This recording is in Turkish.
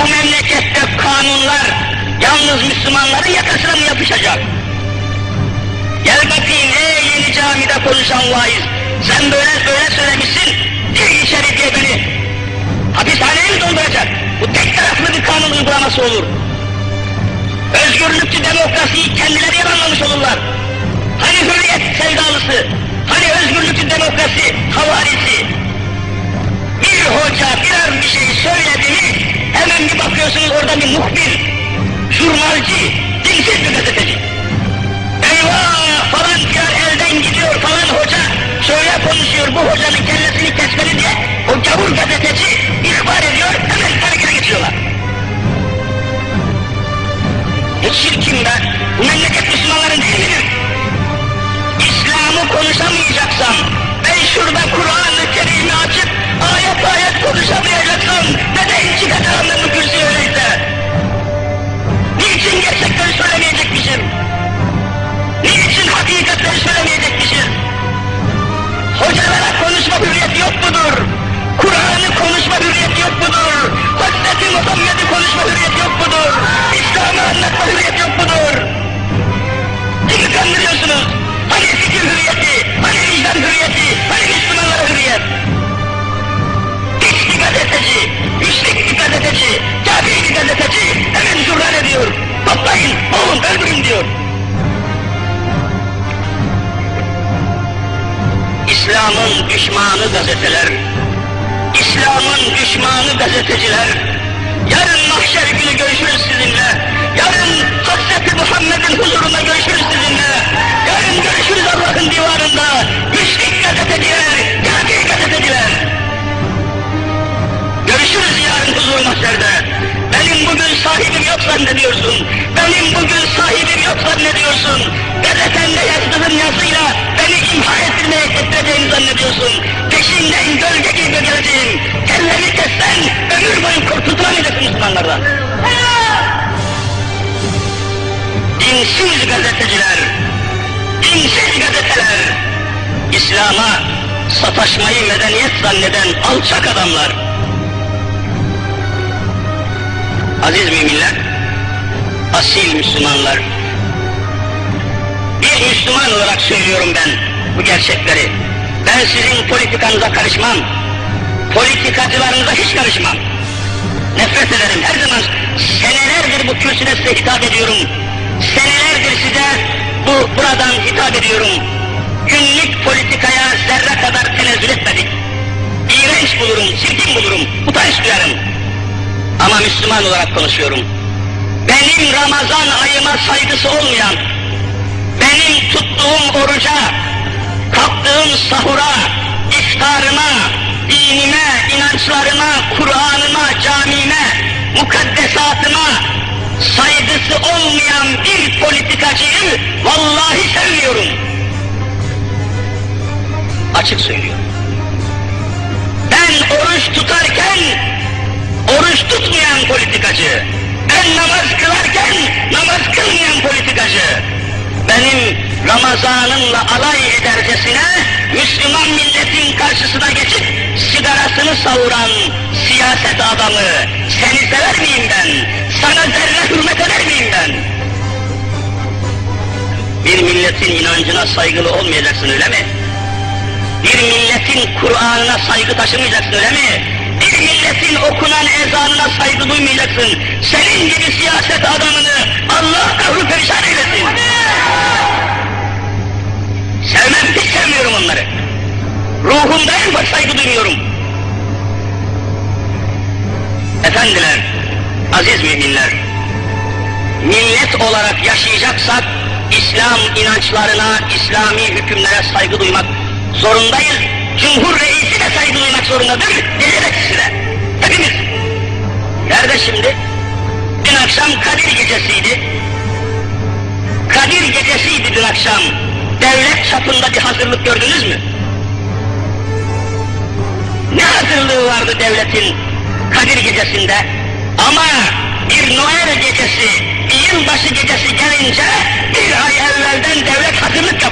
bu memlekette kanunlar yalnız Müslümanların yakasına mı yapışacak? Gel bakayım ey yeni camide konuşan vaiz. Sen böyle böyle söylemişsin. Gir içeri diye beni. Hapishaneye mi dolduracak? Bu tek taraflı bir kanun uygulaması olur. Özgürlükçü demokrasiyi kendileri yalanlamış olurlar. Hani hürriyet sevdalısı, hani özgürlükçü demokrasi havarisi. Bir hoca birer bir şey söyledi mi, hemen bir bakıyorsunuz orada bir muhbir, jurnalci, dinsiz bir gazeteci. Eyvah falan filan elden gidiyor falan hoca. Şöyle konuşuyor bu hocanın kellesini kesmeli diye. O gavur gazeteci düşmanı gazeteler, İslam'ın düşmanı gazeteciler, yarın mahşer günü görüşürüz sizinle, yarın Hazreti Muhammed'in huzurunda görüşürüz zannediyorsun. Benim bugün sahibim yok zannediyorsun. Gazetende yazdığın yazıyla beni imha ettirmeye ettireceğini zannediyorsun. Peşinden gölge gibi geleceğim. Kelleni kessen ömür boyu kurtulamayacaksın Müslümanlardan. Dinsiz gazeteciler, dinsiz gazeteler, İslam'a sataşmayı medeniyet zanneden alçak adamlar. Aziz müminler, asil Müslümanlar, bir Müslüman olarak söylüyorum ben bu gerçekleri. Ben sizin politikanıza karışmam, politikacılarınıza hiç karışmam. Nefret ederim, her zaman senelerdir bu kürsüde size hitap ediyorum. Senelerdir size bu buradan hitap ediyorum. Günlük politikaya zerre kadar tenezzül etmedik. İğrenç bulurum, çirkin bulurum, utanç duyarım. Ama Müslüman olarak konuşuyorum. Benim Ramazan ayıma saygısı olmayan, benim tuttuğum oruca, kalktığım sahura, iftarıma, dinime, inançlarıma, Kur'an'ıma, camime, mukaddesatıma saygısı olmayan bir politikacıyı vallahi sevmiyorum. Açık söylüyorum. Ben oruç tutarken oruç tutmayan politikacı, ben namaz kılarken namaz kılmayan politikacı, benim Ramazanımla alay edercesine Müslüman milletin karşısına geçip sigarasını savuran siyaset adamı, seni sever miyim ben? Sana zerre hürmet eder miyim ben? Bir milletin inancına saygılı olmayacaksın öyle mi? Bir milletin Kur'an'ına saygı taşımayacaksın öyle mi? Bir milletin okunan ezanına saygı duymayacaksın. Senin gibi siyaset adamını Allah kahru perişan eylesin. Sevmem, hiç sevmiyorum onları. Ruhumda en ufak saygı duymuyorum. Efendiler, aziz müminler, millet olarak yaşayacaksak, İslam inançlarına, İslami hükümlere saygı duymak zorundayız. Cumhur reisi de saygı duymak zorundadır, devletçisi de. Hepimiz. Nerede şimdi? Dün akşam Kadir gecesiydi. Kadir gecesiydi dün akşam. Devlet çapında bir hazırlık gördünüz mü? Ne hazırlığı vardı devletin Kadir gecesinde? Ama bir Noel gecesi, bir yılbaşı gecesi gelince bir ay evvelden devlet hazırlık.